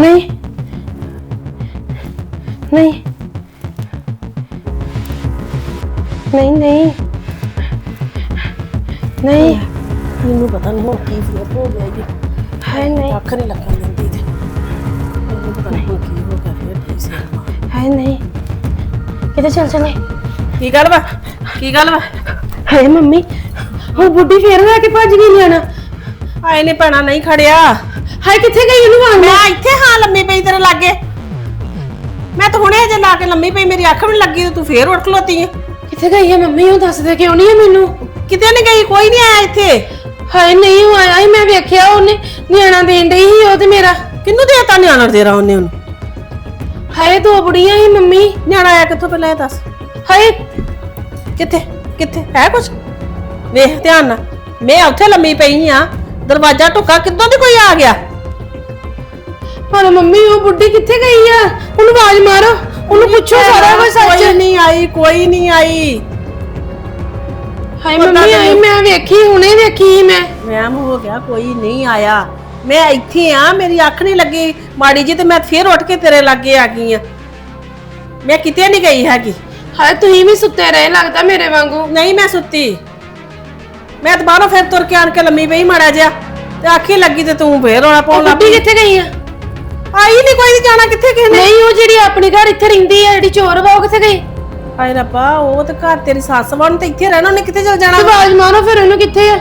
ਨਹੀਂ। ਨਹੀਂ। ਨਹੀਂ ਨਹੀਂ। ਨਹੀਂ। ਮੈਨੂੰ ਪਤਾ ਨਹੀਂ ਹੁਣ ਕੀ ਫਲੋਪ ਹੋ ਗਿਆ ਜੀ। ਹਾਏ ਨਹੀਂ। ਅੱਖ ਨਹੀਂ ਲੱਗਣ ਦਿੰਦੀ ਤੇ ਮੈਨੂੰ ਪਤਾ ਨਹੀਂ ਹੁਣ ਕੀ ਹੋ ਗਿਆ ਫਿਰ ਠੀਕ ਸੀ। ਹਾਏ ਨਹੀਂ। ਕਿਤੇ ਚੱਲ ਚਲੇ। ਕੀ ਗੱਲ ਵਾ? ਕੀ ਗੱਲ ਵਾ? ਹਾਏ ਮੰਮੀ। ਉਹ ਬੁੱਢੀ ਫੇਰ ਲੈ ਕੇ ਭੱਜ ਗਈ ਨਿਆਣਾ। ਆਏ ਨੇ ਭੈਣਾ ਨਹੀਂ ਖੜਿਆ। ਹਾਏ ਕਿੱਥੇ ਗਈ ਉਹਨੂੰ ਆਣ ਮੈਂ ਇੱਥੇ ਹਾਂ ਲੰਮੀ ਪਈ ਤੇਰੇ ਲਾਗੇ। ਮੈਂ ਤਾਂ ਹੁਣੇ ਜੇ ਲਾ ਕੇ ਲੰਮੀ ਪਈ ਮੇਰੀ ਅੱਖ ਵੀ ਨੀ ਲੱਗੀ ਤੇ ਤੂੰ ਫੇਰ ਉੱਠ ਖਲੋਤੀ ਹੈ ਕਿੱਥੇ ਗਈ ਹੈ ਮੰਮੀ? ਉਹ ਦੱਸ ਦੇ ਕਿਉਂ ਨਹੀਂ ਹੈ ਮੈਨੂੰ? ਕਿਤੇ ਨਹੀਂ ਗਈ ਕੋਈ ਨਹੀਂ ਆਇਆ ਇੱਥੇ। ਹਾਏ ਨਹੀਂ ਉਹ ਆਇਆ ਸੀ ਮੈਂ ਵੇਖਿਆ ਉਹਨੇ ਨਿਆਣਾ ਦੇਣ ਡਈ ਸੀ ਉਹ ਤੇ ਮੇਰਾ। ਕਿੰਨੂੰ ਦੇਤਾ ਨਿਆਣਾ ਤੇਰਾ ਉਹਨੇ ਉਹਨੂੰ? ਹਾਏ ਦੋ ਬੁੜੀਆਂ ਸੀ ਮੰਮੀ। ਨਿਆਣਾ ਆਇਆ ਕਿੱਥੋਂ ਪਹਿਲਾਂ ਇਹ ਦੱਸ? ਹਾਏ। ਕਿੱਥੇ ਕਿੱਥੇ? ਹੈ ਕੁਛ? ਵੇਖ ਧਿਆਨ ਨਾਲ। ਮੈਂ ਉੱਥੇ ਲੰਮੀ ਪਈ ਆ ਦਰਵਾਜ਼ਾ ਟੁੱਕਾ ਕਿੱਦੋਂ ਦੀ ਕੋਈ ਆ ਗਿਆ? ਪਰ ਮੰਮੀ ਉਹ ਬੁੱਢੀ ਕਿੱਥੇ ਗਈ ਆ? ਉਹਨੂੰ ਆਵਾਜ਼ ਮਾਰੋ। ਉਹਨੂੰ ਪੁੱਛੋ ਸਾਰਾ ਕੁਝ ਸੱਚ। ਕੋਈ ਨਹੀਂ ਆਈ ਕੋਈ ਨਹੀਂ ਆਈ। ਹਾਏ ਮੰਮੀ ਆਈ ਮੈਂ ਵੇਖੀ ਹੁਣੇ ਵੇਖੀ ਮੈਂ। ਵਹਿਮ ਹੋ ਗਿਆ ਕੋਈ ਨਹੀਂ ਆਇਆ। ਮੈਂ ਇੱਥੇ ਆ ਮੇਰੀ ਅੱਖ ਨਹੀਂ ਲੱਗੀ। ਮਾੜੀ ਜੀ ਤੇ ਮੈਂ ਫੇਰ ਉੱਠ ਕੇ ਤੇਰੇ ਲਾਗੇ ਆ ਗਈ ਆ। ਮੈਂ ਕਿਤੇ ਨਹੀਂ ਗਈ ਹੈਗੀ। ਹਾਏ ਤੁਸੀਂ ਵੀ ਸੁੱਤੇ ਰਹੇ ਲੱਗਦਾ ਮੇਰੇ ਵਾਂਗੂ। ਨਹੀਂ ਮੈਂ ਸੁੱਤੀ। ਮੈਂ ਤਾਂ ਬਾਹਰੋਂ ਫਿਰ ਤੁਰ ਕੇ ਆਣ ਕੇ ਲੰਮੀ ਪਈ ਮਾੜਾ ਜਿਹਾ। ਤੇ ਆਖੀ ਲੱਗੀ ਤੇ ਤੂੰ ਫੇਰ ਰੋਣਾ ਪਾਉਣ ਲੱਗ ਪਈ। ਕਿੱਥੇ ਗਈ ਆ? ਆਈ ਨਹੀਂ ਕੋਈ ਜਾਣਾ ਕਿੱਥੇ ਕਿਸੇ ਨੇ? ਨਹੀਂ ਉਹ ਜਿਹੜੀ ਆਪਣੇ ਘਰ ਇੱਥੇ ਰਹਿੰਦੀ ਆ ਜਿਹੜੀ ਚੋਰ ਵਾ ਉਹ ਕਿੱਥੇ ਗਈ? ਹਾਏ ਰੱਬਾ ਉਹ ਤੇ ਘਰ ਤੇਰੀ ਸੱਸ ਵਾ ਤੇ ਇੱਥੇ ਰਹਿਣਾ ਉਹਨੇ ਕਿੱਥੇ ਚਲ ਤੇ ਜਾਣਾ ਆਵਾਜ਼ ਮਾਰੋ ਫਿਰ ਉਹਨੂੰ ਕਿੱਥੇ ਆ?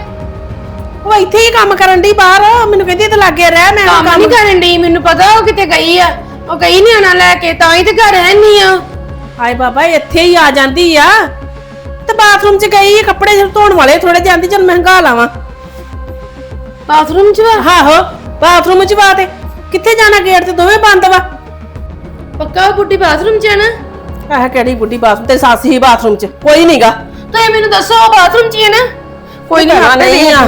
ਉਹ ਇੱਥੇ ਹੀ ਕੰਮ ਕਰਨ ਦੀ ਬਾਹਰ ਮੈਨੂੰ ਕਹਿੰਦੀ ਤੇ ਲਾਗੇ ਰਹਿ ਮੈਂ ਕੰਮ ਨਹੀਂ ਕਰਨ ਡਈ ਮੈਨੂੰ ਪਤਾ ਉਹ ਕਿਤੇ ਗਈ ਆ। ਉਹ ਗਈ ਨਿਆਣਾ ਲੈ ਕੇ ਤਾਂ ਹੀ ਤੇ ਘਰ ਰਹਿਣੀ ਆ। ਹਾਏ ਬਾਬਾ ਇੱਥੇ ਹੀ ਆ ਜਾਂਦੀ ਆ। ਤੇ ਬਾਥਰੂਮ 'ਚ ਗਈ ਕੱਪੜੇ ਜਿਹੜੇ ਧੋਣ ਵਾਲੇ ਥੋੜੇ ਜਾਂਦੀ ਚਲ ਮਹਿੰਗਾ ਲਾਵਾਂ। ਬਾਥਰੂਮ 'ਚ ਵਾ? ਆਹੋ ਬਾਥਰੂਮ 'ਚ ਬਾਤ ਕਿੱਥੇ ਜਾਣਾ ਗੇਟ ਤੇ ਦੋਵੇਂ ਬੰਦ ਵਾ? ਪੱਕਾ ਉਹ ਬੁੱਢੀ ਬਾਥਰੂਮ 'ਚ ਆ ਨਾ? ਆਹ ਕਿਹੜੀ ਬੁੱਢੀ ਬਾਥਰੂਮ ਤੇ ਸੱਸ ਹੀ ਬਾਥਰੂਮ 'ਚ? ਕੋਈ ਨਹੀਂਗਾ ਤੁਸੀਂ ਮੈਨੂੰ ਦੱਸੋ ਉਹ ਬਾਥਰੂਮ 'ਚ ਹੀ ਆ ਨਾ? ਕੋਈ ਨਹੀਂ ਨਹੀਂ ਆ।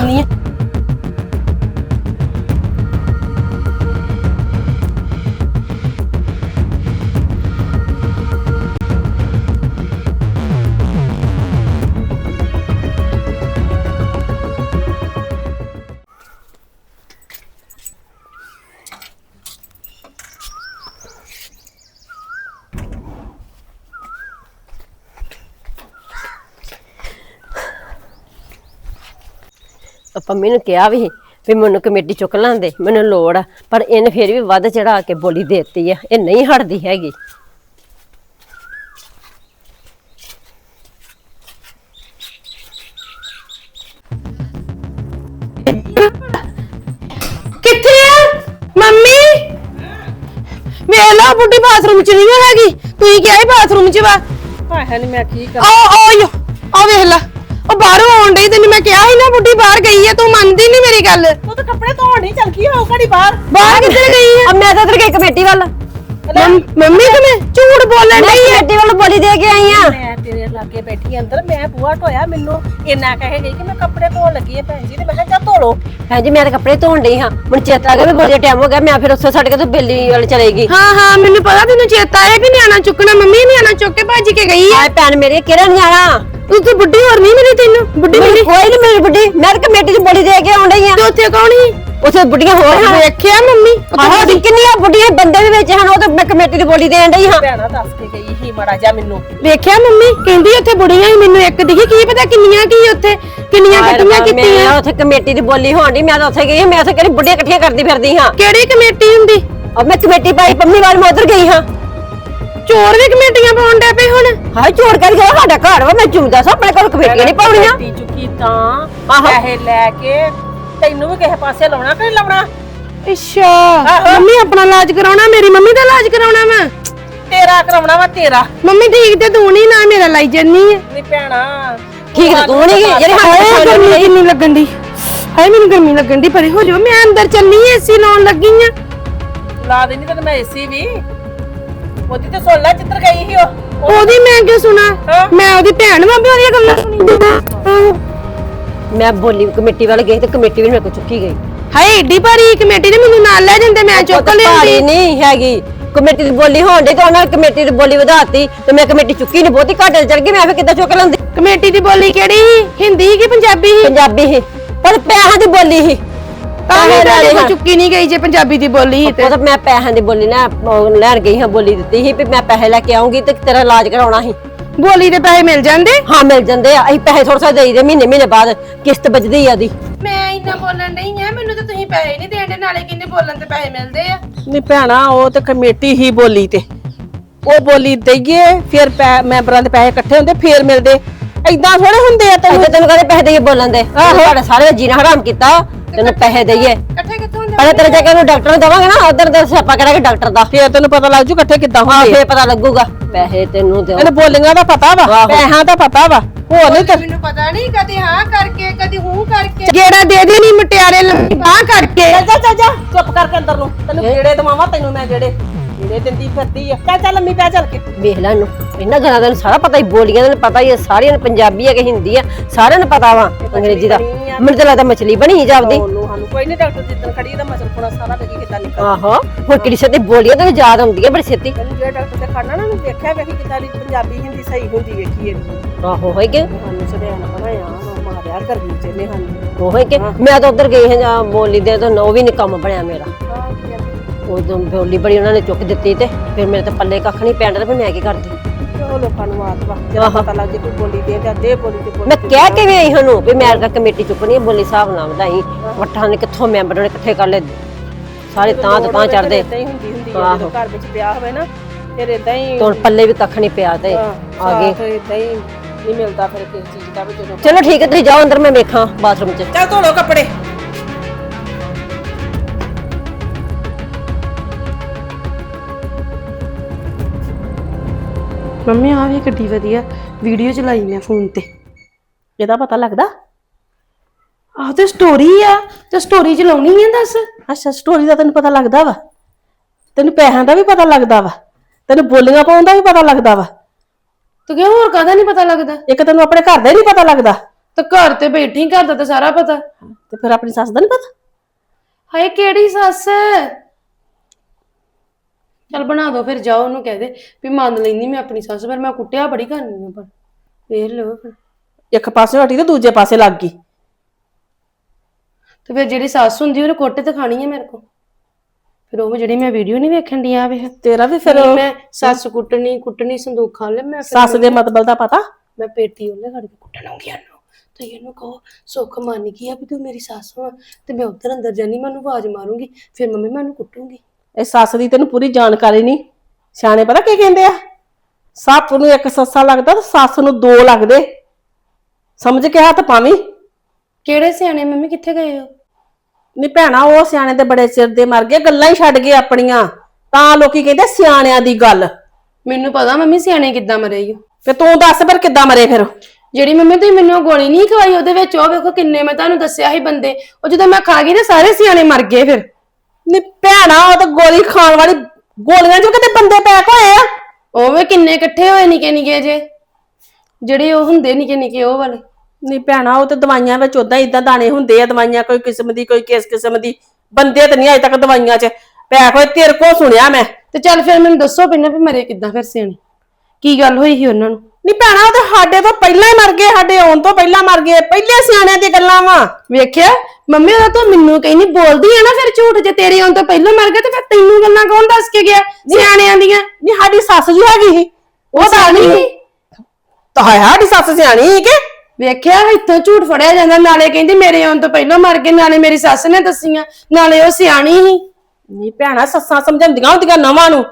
ਪੰਮੀ ਨੂੰ ਕਿਹਾ ਵੀ ਵੀ ਮੈਨੂੰ ਕਮੇਟੀ ਚੁੱਕ ਲਾਂਦੇ ਮੈਨੂੰ ਲੋੜ ਆ ਪਰ ਇਹਨੇ ਫਿਰ ਵੀ ਵੱਧ ਚੜਾ ਕੇ ਬੋਲੀ ਦੇਤੀ ਆ ਇਹ ਨਹੀਂ ਹਟਦੀ ਹੈਗੀ। ਕਿੱਥੇ ਆ? ਮੰਮੀ? ਵੇਖ ਲਾ ਬੁੱਢੀ ਬਾਥਰੂਮ 'ਚ ਨਹੀਂ ਹੈਗੀ ਤੁਸੀਂ ਕਿਹਾ ਸੀ ਬਾਥਰੂਮ 'ਚ ਵਾ। ਹਾਏ ਨਹੀਂ ਮੈਂ ਕੀ ਆ ਆ ਯੋ ਆ ਵੇਖ ਲਾ। ਉਹ ਬਾਹਰੋਂ ਆਉਣ ਡਈ ਤੈਨੂੰ ਮੈਂ ਕਿਹਾ ਸੀ ਨਾ ਬੁੱਢੀ ਬਾਹਰ ਗਈ ਆ ਤੂੰ ਮੰਨਦੀ ਨਹੀਂ ਮੇਰੀ ਗੱਲ। ਤੂੰ ਤਾਂ ਕੱਪੜੇ ਧੋਣ ਨਹੀਂ ਚੱਲ ਗਈ ਹੋ ਘੜੀ ਬਾਹਰ। ਬਾਹਰ ਕਿੱਧਰ ਗਈ ਆ? ਆ ਮੈਂ ਤਾਂ ਉਧਰ ਗਈ ਕਮੇਟੀ ਵੱਲ। ਮੰਮ- ਮੰਮੀ ਤੇ ਮੈਂ ਝੂਠ ਬੋਲਣ ਡਈ ਆ? ਕਮੇਟੀ ਵੱਲ ਬੋਲੀ ਦੇ ਕੇ ਆਈ ਆ। ਮੈਂ ਤੇਰੇ ਲਾਗੇ ਬੈਠੀ ਅੰਦਰ ਮੈਂ ਬੂਹਾ ਢੋਇਆ ਮੈਨੂੰ ਇੰਨਾ ਕਹੇ ਗਈ ਕਿ ਮੈਂ ਕੱਪੜੇ ਧੋਣ ਲੱਗੀ ਆ ਭੈਣ ਜੀ ਤੇ ਮੈਂ ਕਿਹਾ ਚੱਲ ਧੋ ਲੋ ਹਾਂ ਜੀ ਮੈਂ ਤਾਂ ਕੱਪੜੇ ਧੋਣ ਡਈ ਹਾਂ। ਮੈਨੂੰ ਚੇਤਾ ਆ ਗਿਆ ਵੀ ਬੋਲੀ ਟਾਈਮ ਹੋ ਗਿਆ ਮੈਂ ਫਿਰ ਉੱਥੇ ਛੱਡ ਕੇ ਤੇ ਬੇਲੀ ਵੱਲ ਚਲੇ ਗਈ। ਹਾਂ ਹਾਂ ਮੈਨੂੰ ਪਤਾ ਤੈਨੂੰ ਚੇਤਾ ਆਇਆ ਕਿ ਨਿਆਣਾ ਚੁੱਕਣਾ ਮੰਮੀ ਨਿਆਣਾ ਚੁੱਕ ਕੇ ਭੱਜ ਕੇ ਗਈ ਆ। ਹਾਏ ਭੈਣ ਮੇਰੀ ਕਿਹੜਾ ਨਿਆਣਾ? ਤੂੰ ਤੇ ਬੁੱਢੀ ਹੋਰ ਨਹੀਂ ਮਿਲੀ ਤੈਨੂੰ? ਬੁੱਢੀ ਮਿਲੀ? ਕੋਈ ਨਹੀਂ ਮੇਰੀ ਬੁੱਢੀ। ਮੈਂ ਤਾਂ ਕਮੇਟੀ ਦੀ ਬੋਲੀ ਦੇ ਕੇ ਆਉਣ ਡਈ ਆ ਤੇ ਉੱਥੇ ਕੌਣ ਸੀ? ਉੱਥੇ ਬੁੱਢੀਆਂ ਹੋਰ ਹਨ ਵੇਖਿਆ ਮੰਮੀ? ਆਹੋ ਕਿੰਨੀਆਂ ਬੁੱਢੀਆਂ ਬੰਦੇ ਵੀ ਵਿੱਚ ਹਨ ਉਹ ਤਾਂ ਮੈਂ ਕਮੇਟੀ ਦੀ ਬੋਲੀ ਦੇਣ ਡਈ ਹਾਂ। ਭੈਣਾ ਦੱਸ ਕੇ ਗਈ ਸੀ ਮਾੜਾ ਜਿਹਾ ਮੈਨੂੰ। ਵੇਖਿਆ ਮੰਮੀ? ਕਹਿੰਦੀ ਉੱਥੇ ਬੁੜੀਆਂ ਹੀ ਮੈਨੂੰ ਇੱਕ ਦਿਖੀ ਕੀ ਪਤਾ ਕਿੰਨੀਆਂ ਕੀ ਉੱਥੇ ਕਿੰਨੀਆਂ ਇਕੱਠੀਆਂ ਮੈਂ ਕੀਤੀਆਂ। ਉੱਥੇ ਕਮੇਟੀ ਦੀ ਬੋਲੀ ਹੋਣ ਡਈ ਮੈਂ ਤਾਂ ਉੱਥੇ ਗਈ ਹਾਂ, ਮੈਂ ਉੱਥੇ ਕਿਹੜੀ ਬੁੱਢੀਆਂ ਇਕੱਠੀਆਂ ਕਰਦੀ ਫਿਰਦੀ ਹਾਂ। ਕਿਹੜੀ ਕਮੇਟੀ ਹੁੰਦੀ? ਔਰ ਮੈਂ ਕਮੇਟੀ ਪਾਈ ਪੰਮੀ ਵਾਲ ਮੈਂ ਉਧਰ ਗਈ ਹਾਂ। ਚੋਰ ਵੀ ਕਮੇਟੀਆਂ ਪਾਉਣ ਡੈ ਪਏ ਹੁਣ। ਹਾਏ ਚੋਰ ਕਰ ਗਿਆ ਸਾਡਾ ਘਰ ਵਾ ਮੈਂ ਚੁੰਮਦਾ ਸਾਂ ਆਪਣੇ ਕੋਲ ਕਮੇਟੀਆਂ ਨਹੀਂ ਪਾਉਣੀਆਂ। ਚੁੱਕੀ ਤਾਂ। ਪੈਸੇ ਲੈ ਕੇ ਤੈਨੂੰ ਵੀ ਕਿਸੇ ਪਾਸੇ ਲਾਉਣਾ ਕਿ ਨਹੀਂ ਲਾਉਣਾ? ਅੱਛਾ। ਮੰਮੀ ਆਪਣਾ ਇਲਾਜ ਕਰਾਉਣਾ ਮੇਰੀ ਮੰਮੀ ਦਾ ਇਲਾਜ ਕਰਾਉਣਾ ਵਾ? ਤੇਰਾ ਕਰਾਉਣਾ ਵਾ ਤੇਰਾ। ਮੰਮੀ ਠੀਕ ਤੇ ਤੂੰ ਨਹੀਂ ਨਾ ਮੇਰਾ ਲਾਈ ਜੰਨੀ ਹੈ ਨਹੀਂ ਭੈਣਾ ਠੀਕ ਹੈ ਤੂੰ ਨਹੀਂ ਜਿਹੜੇ ਹੱਥ ਹਾਏ ਗਰਮੀ ਕਿੰਨੀ ਲੱਗਣ ਦੀ ਹਾਏ ਮੈਨੂੰ ਗਰਮੀ ਲੱਗਣ ਦੀ ਪਰੇ ਹੋ ਜਾਓ। ਮੈਂ ਅੰਦਰ ਚੱਲਨੀ ਏਸੀ ਲਾਉਣ ਲੱਗੀ ਆ। ਲਾ ਦੇਣੀ ਤੈਨੂੰ ਮੈਂ ਏਸੀ ਵੀ। ਉਹਦੀ ਤੇ ਸੁਣ ਲੈ ਜਿੱਧਰ ਗਈ ਸੀ ਉਹ। ਉਹਦੀ ਮੈਂ ਕਿਉਂ ਸੁਣਾ? ਹਾਂ। ਮੈਂ ਉਹਦੀ ਭੈਣ ਵਾਂ ਵੀ ਉਹਦੀਆਂ ਗੱਲਾਂ ਸੁਣੀ ਮੈਂ ਬੋਲੀ ਕਮੇਟੀ ਵਾਲ ਗਈ ਤੇ ਕਮੇਟੀ ਵੀ ਮੇਰੇ ਕੋਲ ਚੁੱਕੀ ਗਈ। ਹਾਏ ਏਡੀ ਭਾਰੀ ਕਮੇਟੀ ਨੇ ਮੈਨੂੰ ਨਾਲ ਲੈ ਜਾਂਦੇ ਮੈਂ ਚੁੱਕ ਉਹ ਤਾਂ ਨਹੀਂ ਹੈਗੀ। ਕਮੇਟੀ ਦੀ ਬੋਲੀ ਹੋਣ ਡਈ ਤੇ ਉਹਨਾਂ ਨੇ ਕਮੇਟੀ ਦੀ ਬੋਲੀ ਵਧਾਤੀ ਤੇ ਮੈਂ ਕਮੇਟੀ ਚੁੱਕੀ ਨਹੀਂ ਬਹੁਤੀ ਘੱਟ ਚਲ ਗਈ ਮੈਂ ਫਿਰ ਕਿੱਦਾਂ ਚੁੱਕ ਲੈਂਦੀ? ਕਮੇਟੀ ਦੀ ਬੋਲੀ ਕਿਹੜੀ ਸੀ? ਹਿੰਦੀ ਕਿ ਪੰਜਾਬੀ ਸੀ? ਪੰਜਾਬੀ ਹੀ ਪਰ ਪੈਸਿਆਂ ਦੀ ਬੋਲੀ ਹੀ ਤਾਂ ਪੈਸੇ ਮੇਰੇ ਲੈਣੇ ਕੋਲ ਹਾਂ। ਚੁੱਕੀ ਨਹੀਂ ਗਈ ਜੇ ਪੰਜਾਬੀ ਦੀ ਬੋਲੀ ਸੀ ਤੇ। ਤਾਂ ਮੈਂ ਪੈਸਿਆਂ ਦੀ ਬੋਲੀ ਨਾ ਉਹ ਲੈਣ ਗਈ ਹਾਂ ਬੋਲੀ ਦਿੱਤੀ ਸੀ ਵੀ ਮੈਂ ਪੈਸੇ ਲੈ ਕੇ ਆਉਂਗੀ ਤੇ ਤੇਰਾ ਇਲਾਜ ਕਰਾਉਣਾ ਸੀ। ਬੋਲੀ ਦੇ ਪੈਸੇ ਮਿਲ ਜਾਂਦੇ? ਹਾਂ ਮਿਲ ਜਾਂਦੇ ਆ। ਅਸੀਂ ਪੈਸੇ ਥੋੜਾ ਸਾ ਦੇਈਦੇ ਮਹੀਨੇ ਮਹੀਨੇ ਬਾਅਦ ਕਿਸ਼ਤ ਬਚਦੀ ਆ ਦੀ ਮੈਂ ਇੰਨਾ ਬੋਲਣ ਨਹੀਂ ਆ ਮੈਨੂੰ ਤਾਂ ਤੁਸੀਂ ਪੈਸੇ ਨਹੀਂ ਦੇਣੇ ਨਾਲੇ ਕਿੰਨੇ ਬੋਲਣ ਤੇ ਪੈਸੇ ਮਿਲਦੇ ਆ। ਨਹੀਂ ਭੈਣਾ ਉਹ ਤੇ ਕਮੇਟੀ ਹੀ ਬੋਲੀ ਤੇ। ਉਹ ਬੋਲੀ ਦਈਏ ਫਿਰ ਪੈ- ਮੈਂਬਰਾਂ ਦੇ ਪੈਸੇ ਇਕੱਠੇ ਹੁੰਦੇ ਫੇਰ ਮਿਲਦੇ। ਐਦਾਂ ਥੋੜੇ ਹੁੰਦੇ ਆ ਤੈਨੂੰ। ਕਹਿੰਦੇ ਪੈਸੇ ਦੇਈਏ ਬੋਲਣ ਦੇ? ਤੁਹਾਡੇ ਸਾਰੇ ਜੀਣਾ ਹਰਾਮ ਕੀਤਾ ਤੈਨੂੰ ਪੈਸੇ ਦੇਈਏ। ਇਕੱਠੇ ਕਿੱਥੋਂ ਪਹਿਲੇ ਤੇਰੇ ਜਾ ਕੇ ਉਹਨੂੰ ਡਾਕਟਰ ਨੂੰ ਦੇਵਾਂਗੇ ਨਾ ਉਧਰ ਦੇ ਸਿਆਪਾ ਕਰਾਂਗੇ ਡਾਕਟਰ ਦਾ? ਫੇਰ ਤੈਨੂੰ ਪਤਾ ਲੱਗ ਜੂ ਇਕੱਠੇ ਕਿੱਦਾਂ ਹਾਂ ਹੁੰਦੇ ਆ। ਫੇਰ ਪਤਾ ਲੱਗੂਗਾ। ਪੈਸੇ ਤੈਨੂੰ ਦਿਓ। ਇਹਨੂੰ ਬੋਲੀਆਂ ਦਾ ਪਤਾ ਵਾ ਆਹੋ। ਪੈਸਿਆਂ ਦਾ ਪਤਾ ਵਾ। ਹੋਰ ਨਹੀਂ ਤੇ ਮੈਨੂੰ ਪਤਾ ਨਹੀਂ ਕਦੀ ਹਾਂ ਕਰਕੇ ਕਦੀ ਹੂੰ ਕਰਕੇ। ਜਿਹੜਾ ਦੇ ਦੇ ਨਹੀਂ ਮਟਿਆਰੇ ਲੰਮੀ ਬਾਹ ਕਰਕੇ। ਜਾ ਜਾ ਜਾ। ਚੁੱਪ ਕਰਕੇ ਅੰਦਰ ਨੂੰ। ਤੈਨੂੰ ਜਿਹੜੇ ਦਵਾਵਾਂ ਤੈਨੂੰ ਮੈਂ ਜਿਹੜੇ ਜਿਹੜੇ ਦਿੰਦੀ ਫਿਰਦੀ ਆ। ਚੱਲ ਚੱਲ ਲੰਮੀ ਪੈ ਚੱਲ ਕੇ। ਵੇਖ ਲੈ ਇਹਨੂੰ। ਇਹਨਾਂ ਗੱਲਾਂ ਦਾ ਇਹਨੂੰ ਸਾਰਾ ਪਤਾ ਹੀ ਬੋਲੀਆਂ ਦਾ ਇਹਨੂੰ ਪਤਾ ਹੀ ਹੈ ਸਾਰਿਆਂ ਨੂੰ ਪੰਜਾਬੀ ਹੈ ਕਿ ਹਿੰਦੀ ਹੈ ਸਾਰਿਆਂ ਨੂੰ ਪਤਾ ਵਾ ਅੰਗਰੇਜ਼ੀ ਦਾ। ਮੈਨੂੰ ਤਾਂ ਲੱਗਦਾ ਮਛਲੀ ਬਣੀ ਜਾਪਦੀ ਉਹਨੂੰ ਸਾਨੂੰ ਕੋਈ ਨਹੀਂ ਡਾਕਟਰ ਜਿੱਦਣ ਖੜੀ ਦਾ ਮਸਲ ਪੁਣਾ ਸਾਰਾ ਲੱਗੀ ਕਿੱਦਾਂ ਨਿਕਲ ਆਹੋ ਹੁਣ ਕਿਹੜੀ ਛੇਤੀ ਬੋਲੀਆਂ ਤਾਂ ਯਾਦ ਆਉਂਦੀ ਹੈ ਬੜੀ ਛੇਤੀ। ਤੈਨੂੰ ਜਿਹੜਾ ਡਾਕਟਰ ਤੇ ਖੜਨਾ ਨਾ ਉਹਨੂੰ ਵੇਖਿਆ ਵੇਖੀ ਕਿੱਦਾਂ ਦੀ ਪੰਜਾਬੀ ਹਿੰਦੀ ਸਹੀ ਹੁੰਦੀ ਵੇਖੀ ਇਹਦੀ। ਆਹੋ ਹੋਏ ਕਿ? ਸਾਨੂੰ ਸਦਿਆਨ ਬਣਾਇਆ ਉਹ ਮਾਰਿਆ ਕਰਨੀ ਚਾਹੀਦੇ ਹਨ ਹੋਏ ਕਿ? ਮੈਂ ਤਾਂ ਉਧਰ ਗਈ ਹਾਂ ਜਾਂ ਬੋਲੀ ਦੇ ਤਾਂ ਉਹ ਵੀ ਨਹੀਂ ਕੰਮ ਬਣਿਆ ਮੇਰਾ। ਉਦੋਂ ਬੋਲੀ ਬੜੀ ਉਹਨਾਂ ਨੇ ਚੁੱਕ ਦਿੱਤੀ ਤੇ ਫਿਰ ਮੇਰੇ ਤੇ ਪੱਲੇ ਕੱਖ ਨਹੀਂ ਪੈਣ ਤੇ ਫਿਰ ਮੈਂ ਕੀ ਕਰਦੀ? ਉਹ ਲੋਕਾਂ ਨੂੰ ਆਤ ਵਾ ਜਿਹੜਾ ਪਤਾ ਲੱਗ ਜੇ ਕੋਈ ਬੋਲੀ ਦੇ ਤੇ ਅੱਧੇ ਬੋਲੀ ਤੇ ਬੋਲੀ ਮੈਂ ਕਹਿ ਕੇ ਵੀ ਆਈ ਹਨੂੰ ਵੀ ਮੈਂ ਅਰਗਾ ਕਮੇਟੀ ਚੁੱਕਣੀ ਹੈ ਬੋਲੀ ਹਿਸਾਬ ਨਾਲ ਵਧਾਈ। ਵਟਾਂ ਨੇ ਕਿੱਥੋਂ ਮੈਂਬਰ ਨੇ ਇਕੱਠੇ ਕਰ ਲਏ? ਸਾਰੇ ਤਾਂ ਤਾਂ ਤਾਂ ਚੜਦੇ ਇਦਾਂ ਹੀ ਹੁੰਦੀ ਹੁੰਦੀ ਹੈ ਜਦੋਂ ਘਰ ਵਿੱਚ ਵਿਆਹ ਹੋਵੇ ਨਾ ਫਿਰ ਇਦਾਂ ਹੀ ਤੋਂ ਪੱਲੇ ਵੀ ਕੱਖ ਨਹੀਂ ਪਿਆ ਤੇ ਆ ਗਏ। ਇਦਾਂ ਹੀ ਨਹੀਂ ਮਿਲਦਾ ਫਿਰ ਕਿਸੇ ਚੀਜ਼ ਦਾ ਵੀ ਜਦੋਂ ਚਲੋ ਠੀਕ ਹੈ ਤੁਸੀਂ ਜਾਓ ਅੰਦਰ ਮੈਂ ਵੇਖਾਂ ਬਾਥਰੂਮ 'ਚ। ਚੱਲ ਧੋ ਲਓ ਕੱਪੜੇ। ਮੰਮੀ ਆ ਵੀ ਗੱਡੀ ਵਧੀਆ ਵੀਡੀਓ ਚਲਾਈ ਮੈਂ ਫੋਨ ਤੇ। ਇਹਦਾ ਪਤਾ ਲੱਗਦਾ? ਆਹ ਤੇ ਸਟੋਰੀ ਆ ਤੇ ਸਟੋਰੀ ਚਲਾਉਣੀ ਆ ਦੱਸ। ਅੱਛਾ ਸਟੋਰੀ ਦਾ ਤੈਨੂੰ ਪਤਾ ਲੱਗਦਾ ਵਾ? ਤੈਨੂੰ ਪੈਸਿਆਂ ਦਾ ਵੀ ਪਤਾ ਲੱਗਦਾ ਵਾ? ਤੈਨੂੰ ਬੋਲੀਆਂ ਪਾਉਣ ਦਾ ਵੀ ਪਤਾ ਲੱਗਦਾ ਵਾ? ਤੂੰ ਕਿਉਂ ਹੋਰ ਕਾਹਦਾ ਨਹੀਂ ਪਤਾ ਲੱਗਦਾ? ਇੱਕ ਤੈਨੂੰ ਆਪਣੇ ਘਰ ਦਾ ਹੀ ਨਹੀਂ ਪਤਾ ਲੱਗਦਾ? ਤੇ ਘਰ ਤੇ ਬੈਠੀ ਘਰ ਦਾ ਤਾਂ ਸਾਰਾ ਪਤਾ। ਤੇ ਫਿਰ ਆਪਣੀ ਸੱਸ ਦਾ ਨਹੀਂ ਪਤਾ? ਹਾਏ ਕਿਹੜੀ ਸੱਸ? ਚੱਲ ਬਣਾ ਦੋ ਫਿਰ ਜਾਓ ਉਹਨੂੰ ਕਹਿ ਦੇ ਵੀ ਮੰਨ ਲੈਂਦੀ ਮੈਂ ਆਪਣੀ ਸੱਸ ਪਰ ਮੈਂ ਕੁੱਟਿਆ ਬੜੀ ਕਰਨੀ ਆ ਪਰ ਵੇਖ ਲਓ ਫਿਰ। ਇੱਕ ਪਾਸੇ ਹਟੀ ਤੇ ਦੂਜੇ ਪਾਸੇ ਲੱਗ ਗਈ। ਤੇ ਫਿਰ ਜਿਹੜੀ ਸੱਸ ਹੁੰਦੀ ਉਹਨੇ ਕੁੱਟ ਤੇ ਖਾਣੀ ਆ ਮੇਰੇ ਕੋ ਫਿਰ ਉਹ ਜਿਹੜੀ ਮੈਂ ਵੀਡੀਓ ਨਹੀਂ ਵੇਖਣ ਦੀ ਆ ਵੇਖ। ਤੇਰਾ ਵੀ ਫਿਰ ਮੈਂ ਸੱਸ ਕੁੱਟਣੀ ਕੁੱਟਣੀ ਸੰਦੂਕ ਖਾ ਲੈ ਮੈਂ ਫਿਰ ਸੱਸ ਦੇ ਮਤਲਬ ਦਾ ਪਤਾ? ਮੈਂ ਪੇਟੀ ਉਹਨੇ ਖੜ ਕੇ ਕੁੱਟਣ ਆਉਂਗੀ ਇਹਨੂੰ। ਤੇ ਇਹਨੂੰ ਕਹੋ ਸੁੱਖ ਮੰਨ ਗਈ ਆ ਵੀ ਤੂੰ ਮੇਰੀ ਸੱਸ ਵਾ ਤੇ ਮੈਂ ਉੱਧਰ ਅੰਦਰ ਜਾਨੀ ਮੈਨੂੰ ਆਵਾਜ਼ ਮਾਰੂੰਗੀ ਫਿਰ ਮੰਮੀ ਮੈਨੂੰ ਕੁੱਟੂਗੀ। ਇਹ ਸੱਸ ਦੀ ਤੈਨੂੰ ਪੂਰੀ ਜਾਣਕਾਰੀ ਨਹੀਂ। ਸਿਆਣੇ ਪਤਾ ਕੀ ਕਹਿੰਦੇ ਆ? ਸੱਪ ਨੂੰ ਇੱਕ ਸੱਸਾ ਲੱਗਦਾ ਤੇ ਸੱਸ ਨੂੰ ਦੋ ਲੱਗਦੇ। ਸਮਝ ਕੇ ਹੱਥ ਪਾਵੀਂ? ਕਿਹੜੇ ਸਿਆਣੇ ਮੰਮੀ ਕਿੱਥੇ ਗਏ ਹੋ? ਨੀ ਭੈਣਾ ਉਹ ਸਿਆਣੇ ਤੇ ਬੜੇ ਚਿਰ ਦੇ ਮਰ ਗਏ ਗੱਲਾਂ ਹੀ ਛੱਡ ਗਏ ਆਪਣੀਆਂ। ਤਾਂ ਲੋਕੀ ਕਹਿੰਦੇ ਸਿਆਣਿਆਂ ਦੀ ਗੱਲ। ਮੈਨੂੰ ਪਤਾ ਮੰਮੀ ਸਿਆਣੇ ਕਿੱਦਾਂ ਮਰੇ ਓ। ਤੇ ਤੂੰ ਦੱਸ ਫਿਰ ਕਿੱਦਾਂ ਮਰੇ ਫਿਰ? ਜਿਹੜੀ ਮੰਮੀ ਤੁਸੀਂ ਮੈਨੂੰ ਉਹ ਗੋਲੀ ਨਹੀਂ ਖਵਾਈ ਉਹਦੇ ਵਿੱਚ ਉਹ ਵੇਖੋ ਕਿੰਨੇ ਮੈਂ ਤੁਹਾਨੂੰ ਦੱਸਿਆ ਸੀ ਬੰਦੇ। ਉਹ ਜਦੋਂ ਮੈਂ ਖਾ ਗਈ ਨਾ ਸਾਰੇ ਸਿਆਣੇ ਮਰ ਗਏ ਫਿਰ। ਨੀ ਭੈਣਾ ਉਹ ਤਾਂ ਗੋਲੀ ਖਾਣ ਵਾਲੀ ਗੋਲੀਆਂ ਚੋਂ ਕਿਤੇ ਬੰਦੇ ਪੈਕ ਹੋਏ ਆ? ਉਹ ਵੇ ਕਿੰਨੇ ਇਕੱਠੇ ਹੋਏ ਨਿੱਕੇ ਨਿੱਕੇ ਜੇ। ਜਿਹੜੇ ਉਹ ਹੁੰਦੇ ਨਿੱਕੇ ਨਿੱਕੇ ਉਹ ਵਾਲੇ। ਨੀ ਭੈਣਾ ਉਹ ਤੇ ਦਵਾਈਆਂ ਵਿੱਚ ਉਦਾਂ ਇਦਾਂ ਦਾਣੇ ਹੁੰਦੇ ਆ ਦਵਾਈਆਂ ਕੋਈ ਕਿਸਮ ਦੀ ਕੋਈ ਕਿਸ ਕਿਸਮ ਦੀ। ਬੰਦੇ ਤੇ ਨਹੀਂ ਅਜੇ ਤੱਕ ਦਵਾਈਆਂ 'ਚ ਪੈਕ ਹੋਏ ਤੇਰੇ ਕੋਲ ਸੁਣਿਆ ਮੈਂ। ਤੇ ਚੱਲ ਫਿਰ ਮੈਨੂੰ ਦੱਸੋ ਪਹਿਲਾਂ ਵੀ ਮਰੇ ਕਿੱਦਾਂ ਫਿਰ ਸਿਆਣੇ। ਕੀ ਗੱਲ ਹੋਈ ਸੀ ਉਹਨਾਂ ਨੂੰ? ਨੀ ਭੈਣਾ ਉਹ ਤੇ ਸਾਡੇ ਤੋਂ ਪਹਿਲਾਂ ਹੀ ਮਰ ਗਏ ਸਾਡੇ ਆਉਣ ਤੋਂ ਪਹਿਲਾਂ ਮਰ ਗਏ ਪਹਿਲੇ ਸਿਆਣਿਆਂ ਦੀਆਂ ਗੱਲਾਂ ਵਾ। ਵੇਖਿਆ? ਮੰਮੀ ਉਹਦਾ ਤੂੰ ਮੈਨੂੰ ਕਹਿੰਦੀ ਬੋਲਦੀ ਆ ਨਾ ਫਿਰ ਝੂਠ ਜੇ ਤੇਰੇ ਆਉਣ ਤੋਂ ਪਹਿਲਾਂ ਮਰ ਗਏ ਤੇ ਫਿਰ ਤੈਨੂੰ ਗੱਲਾਂ ਕੌਣ ਦੱਸ ਕੇ ਗਿਆ ਸਿਆਣਿਆਂ ਦੀਆਂ? ਨੀ ਸਾਡੀ ਸੱਸ ਜੀ ਹੈਗੀ ਸੀ। ਉਹ ਸਿਆਣੀ ਸੀ। ਤਾਂ ਹੈ ਸਾਡੀ ਸੱਸ ਸਿਆਣੀ ਸੀ ਕਿ? ਵੇਖਿਆ ਇੱਥੋਂ ਝੂਠ ਫੜਿਆ ਜਾਂਦਾ ਨਾਲੇ ਕਹਿੰਦੀ ਮੇਰੇ ਆਉਣ ਤੋਂ ਪਹਿਲਾਂ ਮਰ ਗਏ ਨਾਲੇ ਮੇਰੀ ਸੱਸ ਨੇ ਦੱਸੀਆਂ ਨਾਲੇ ਉਹ ਸਿਆਣੀ ਸੀ। ਨੀ ਭੈਣਾ ਸੱਸਾਂ ਸਮਝਾਉਂਦੀਆਂ ਹੁੰਦੀਆਂ ਨਵਾਂ ਨੂੰ।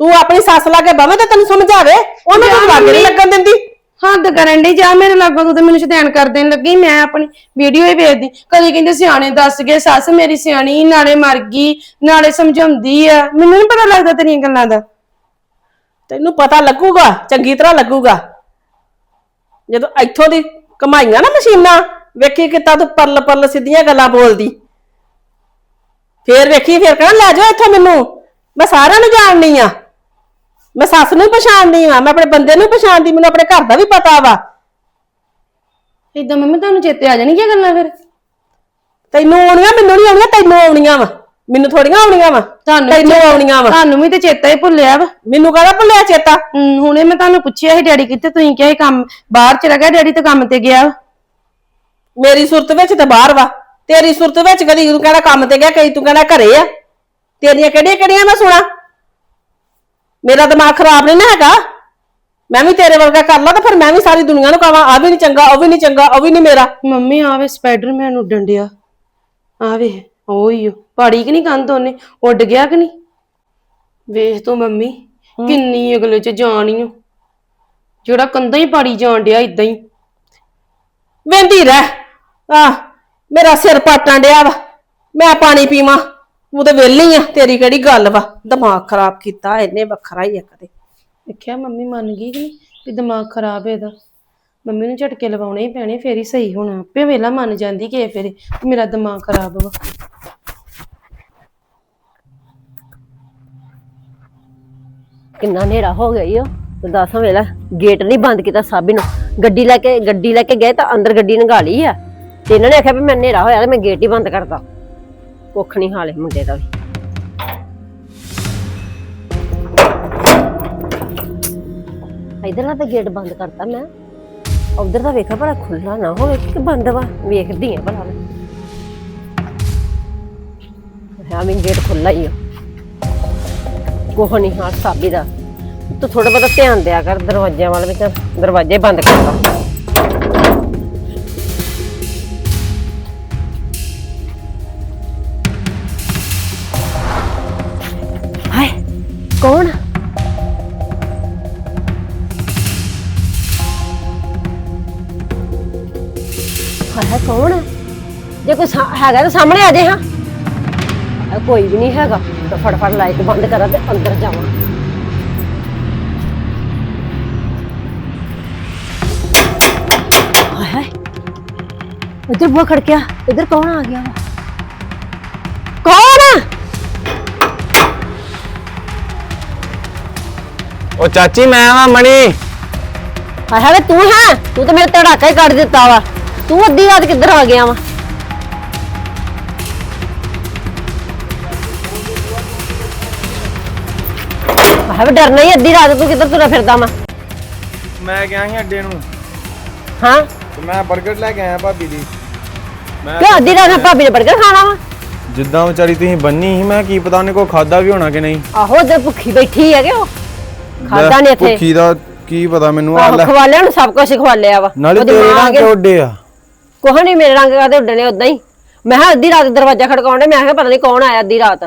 ਤੂੰ ਆਪਣੀ ਸੱਸ ਲਾ ਕੇ ਬਵੇਂ ਤੇ ਤੈਨੂੰ ਸਮਝਾਵੇ? ਉਹਨੂੰ ਤੂੰ ਲਾਗੇ ਨਹੀਂ ਲੱਗਣ ਦਿੰਦੀ। ਹੱਦ ਕਰਨ ਡਈ ਜਾ ਮੇਰੇ ਲਾਗੋਂ ਤੂੰ ਤੇ ਮੈਨੂੰ ਸ਼ੈਤਾਨ ਕਰ ਦੇਣ ਲੱਗੀ ਮੈਂ ਆਪਣੀ ਵੀਡੀਓ ਹੀ ਵੇਖਦੀ। ਕਦੀ ਕਹਿੰਦੇ ਸਿਆਣੇ ਦੱਸ ਗਏ ਸੱਸ ਮੇਰੀ ਸਿਆਣੀ ਨਾਲੇ ਮਰ ਗਈ ਨਾਲੇ ਸਮਝਾਉਂਦੀ ਆ। ਮੈਨੂੰ ਨਹੀਂ ਪਤਾ ਲੱਗਦਾ ਤੇਰੀਆਂ ਗੱਲਾਂ ਦਾ। ਤੈਨੂੰ ਪਤਾ ਲੱਗੂਗਾ ਚੰਗੀ ਤਰ੍ਹਾਂ ਲੱਗੂਗਾ। ਜਦੋਂ ਇੱਥੋਂ ਦੀ ਕਮਾਈਆਂ ਨਾ ਮਸ਼ੀਨਾਂ ਵੇਖੀ ਕਿਤਾ ਤੂੰ ਪਰਲ ਪਰਲ ਸਿੱਧੀਆਂ ਗੱਲਾਂ ਬੋਲਦੀ। ਫੇਰ ਵੇਖੀ ਫੇਰ ਕਹਿਣਾ ਲੈ ਜਾਓ ਇੱਥੋਂ ਮੈਨੂੰ। ਮੈਂ ਸਾਰਿਆਂ ਨੂੰ ਜਾਣਦੀ ਆ। ਮੈਂ ਸੱਸ ਨੂੰ ਪਛਾਣਦੀ ਆ ਮੈਂ ਆਪਣੇ ਬੰਦੇ ਨੂੰ ਪਛਾਣਦੀ ਮੈਨੂੰ ਆਪਣੇ ਘਰ ਦਾ ਵੀ ਪਤਾ ਵਾ। ਇਦਾਂ ਮੰਮੀ ਤੁਹਾਨੂੰ ਚੇਤੇ ਆ ਜਾਣਗੀਆਂ ਗੱਲਾਂ ਫਿਰ? ਤੈਨੂੰ ਆਉਣੀਆਂ ਮੈਨੂੰ ਨਹੀਂ ਆਉਣੀਆਂ ਤੈਨੂੰ ਆਉਣੀਆਂ ਵਾ। ਮੈਨੂੰ ਥੋੜੀਆਂ ਆਉਣੀਆਂ ਵਾ ਤੁਹਾਨੂੰ ਤੈਨੂੰ ਆਉਣੀਆਂ ਵਾ। ਤੁਹਾਨੂੰ ਵੀ ਤੇ ਚੇਤਾ ਹੀ ਭੁੱਲਿਆ ਵਾ। ਮੈਨੂੰ ਕਹਦਾ ਭੁੱਲਿਆ ਚੇਤਾ? ਹਮ, ਹੁਣੇ ਮੈਂ ਤੁਹਾਨੂੰ ਪੁੱਛਿਆ ਸੀ ਡੈਡੀ ਕਿੱਥੇ ਤੁਸੀਂ ਕਿਹਾ ਸੀ ਕੰਮ ਬਾਹਰ ਚਲਾ ਗਿਆ ਡੈਡੀ ਤਾਂ ਕੰਮ ਤੇ ਗਿਆ ਵਾ। ਮੇਰੀ ਸੁਰਤ ਵਿੱਚ ਤੇ ਬਾਹਰ ਵਾ। ਤੇਰੀ ਸੁਰਤ ਵਿੱਚ ਕਦੀ ਤੂੰ ਕਹਿਣਾ ਕੰਮ ਤੇ ਗਿਆ ਕਦੀ ਤੂੰ ਕਹਿਣਾ ਘਰੇ ਆ। ਤੇਰੀਆਂ ਕਿਹੜੀਆਂ ਕਿਹੜੀਆਂ ਮੈਂ ਸੁਣਾ? ਮੇਰਾ ਦਿਮਾਗ ਖਰਾਬ ਨਹੀਂ ਨਾ ਹੈਗਾ? ਮੈਂ ਵੀ ਤੇਰੇ ਵਰਗਾ ਕਰ ਲਾ ਤਾਂ ਫਿਰ ਮੈਂ ਵੀ ਸਾਰੀ ਦੁਨੀਆ ਨੂੰ ਕਹਾਂ ਆ ਵੀ ਨਹੀਂ ਚੰਗਾ ਉਹ ਵੀ ਨਹੀਂ ਚੰਗਾ ਉਹ ਵੀ ਨਹੀਂ ਮੇਰਾ। ਮੰਮੀ ਆਵੇ ਸਪਾਈਡਰਮੈਨ ਉੱਡਣ ਡਿਆ। ਆਵੇ ਓਈ ਪਾੜੀ ਕਿ ਨਹੀਂ ਕੰਧ ਉਹਨੇ? ਉੱਡ ਗਿਆ ਕਿ ਨਹੀਂ? ਵੇਖ ਤੂੰ ਮੰਮੀ ਕਿੰਨੀ ਅਗਲੇ ਚ ਜਾਣੀ ਓ। ਜਿਹੜਾ ਕੰਧਾਂ ਹੀ ਪਾੜੀ ਜਾਣ ਡਿਆ ਇਦਾਂ ਹੀ ਵੇਂਦੀ ਰਹਿ। ਆ ਮੇਰਾ ਸਿਰ ਪਾਟਾਂ ਡਿਆ ਵਾ। ਮੈਂ ਪਾਣੀ ਪੀਵਾਂ। ਉਹ ਤੇ ਵਿਹਲੀ ਆ ਤੇਰੀ ਕਿਹੜੀ ਗੱਲ ਵਾ? ਦਿਮਾਗ ਖਰਾਬ ਕੀਤਾ ਇਹਨੇ ਵੱਖਰਾ ਹੀ ਇੱਕ ਤੇ ਦੇਖਿਆ ਮੰਮੀ ਮੰਨ ਗਈ ਕਿ ਨਹੀਂ? ਵੀ ਦਿਮਾਗ ਖਰਾਬ ਹੈ ਇਹਦਾ। ਮੰਮੀ ਨੂੰ ਝਟਕੇ ਲਵਾਉਣੇ ਹੀ ਪੈਣੇ ਫੇਰ ਹੀ ਸਹੀ ਹੋਣਾ। ਆਪੇ ਵੇਲਾ ਮੰਨ ਜਾਂਦੀ ਕਿ ਫੇਰ ਮੇਰਾ ਦਿਮਾਗ ਖਰਾਬ ਵਾ। ਕਿੰਨਾ ਹਨੇਰਾ ਹੋ ਗਿਆ ਈ ਓ। ਤੇ ਦੱਸ ਵੇਲਾ ਗੇਟ ਨਹੀਂ ਬੰਦ ਕੀਤਾ ਸਾਬੀ ਨੂੰ। ਗੱਡੀ ਲੈ ਕੇ ਗੱਡੀ ਲੈ ਕੇ ਗਏ ਤਾਂ ਅੰਦਰ ਗੱਡੀ ਨੰਗਾ ਲਈ ਆ। ਤੇ ਇਹਨਾਂ ਨੇ ਆਖਿਆ ਵੀ ਮੈਂ ਹਨੇਰਾ ਹੋਇਆ ਤੇ ਮੈਂ ਗੇਟ ਹੀ ਬੰਦ ਕਰਤਾ। ਕੁੱਖ ਨਹੀਂ ਹਾਲੇ ਮੁੰਡੇ ਦਾ ਵੀ। ਇਧਰ ਦਾ ਗੇਟ ਬੰਦ ਕਰਤਾ ਮੈਂ। ਉਧਰ ਦਾ ਵੇਖਾ ਭਲਾ ਖੁੱਲਾ ਨਾ ਹੋਵੇ ਕਿ ਬੰਦ ਵਾ। ਵੇਖਦੀ ਆ ਭਲਾ ਮੈਂ। ਹਾਂ ਮੈਂ ਗੇਟ ਖੁੱਲਾ ਹੀ ਆ। ਕੋਹ ਨਹੀਂ ਹਾਂ ਸਾਬੀ ਦਾ। ਤੂੰ ਥੋੜਾ ਬਹੁਤਾ ਧਿਆਨ ਦਿਆ ਕਰ, ਦਰਵਾਜ਼ਿਆਂ ਵੱਲ ਵਿੱਚ ਦਰਵਾਜ਼ੇ ਬੰਦ ਕਰਦਾ ਹੈਗਾ ਤਾਂ ਸਾਹਮਣੇ ਆ ਜੇ ਹਾਂ। ਹਾਏ, ਕੋਈ ਵੀ ਨਹੀਂ ਹੈਗਾ ਤਾਂ ਫਟਾਫਟ ਲਾਈਟ ਬੰਦ ਕਰਾਂ ਤੇ ਅੰਦਰ ਜਾਵਾਂ। ਹਾਏ ਹਾਏ। ਇੱਧਰ ਬੁਆ ਖੜਕਿਆ ਇੱਧਰ ਕੌਣ ਆ ਗਿਆ ਵਾ? ਕੌਣ? ਆ ਉਹ ਚਾਚੀ ਮੈਂ ਆ ਮਣੀ। ਹਾਏ ਹਾਏ ਵੇ ਤੂੰ ਹੈ? ਤੂੰ ਤਾਂ ਮੇਰੇ ਧੜਾਕਾ ਹੀ ਕੱਢ ਦਿੱਤਾ ਵਾ। ਤੂੰ ਅੱਧੀ ਰਾਤ ਕਿੱਧਰ ਆ ਗਿਆ ਵਾ? ਹਾਏ ਵੇ ਡਰਨਾ ਹੀ ਅੱਧੀ ਰਾਤ ਤੂੰ ਕਿੱਧਰ ਤੁਰਿਆ ਫਿਰਦਾ ਵਾ? ਮੈਂ ਗਿਆ ਸੀ ਅੱਡੇ ਨੂੰ। ਹਾਂ? ਤੇ ਮੈਂ 버ਗਰ ਲੈ ਕੇ ਆਇਆ ਭਾਬੀ ਦੀ। ਮੈਂ ਕਿਉਂ ਅੱਧੀ ਰਾਤ ਨਾਲ ਭਾਬੀ ਨੇ 버ਗਰ ਖਾਣਾ ਵਾ? ਜਿੱਦਾਂ ਵਿਚਾਰੀ ਤੁਸੀਂ ਬੰਨੀ ਸੀ ਮੈਂ ਕੀ ਪਤਾ ਉਹਨੇ ਕੋ ਖਾਦਾ ਵੀ ਹੋਣਾ ਕਿ ਨਹੀਂ। ਆਹੋ ਤੇ ਭੁੱਖੀ ਬੈਠੀ ਹੈਗੇ ਉਹ। ਖਾਦਾ ਨਹੀਂ ਇੱਥੇ। ਭੁੱਖੀ ਦਾ ਕੀ ਪਤਾ ਮੈਨੂੰ ਆ ਆਹੋ ਲੈ। ਖਵਾਲਿਆ ਨੂੰ ਸਭ ਕੁਝ ਖਵਾਲਿਆ ਵਾ। ਨਾਲੇ ਉਹਦੀ ਤੇਰੇ ਮਾਂ ਨਾਲ ਕੇ- ਕਿ ਉੱਡੇ ਆ? ਕੁਛ ਨਹੀਂ ਮੇਰੇ ਰੰਗ ਕਾਦੇ ਉੱਡਣੇ ਉਦਾਂ ਹੀ। ਮੈਂ ਕਿਹਾ ਅੱਧੀ ਰਾਤ ਦਰਵਾਜ਼ਾ ਖੜਕਾਉਂਦੇ ਮੈਂ ਕਿਹਾ ਪਤਾ ਨਹੀਂ ਕੌਣ ਆਇਆ ਅੱਧੀ ਰਾਤ।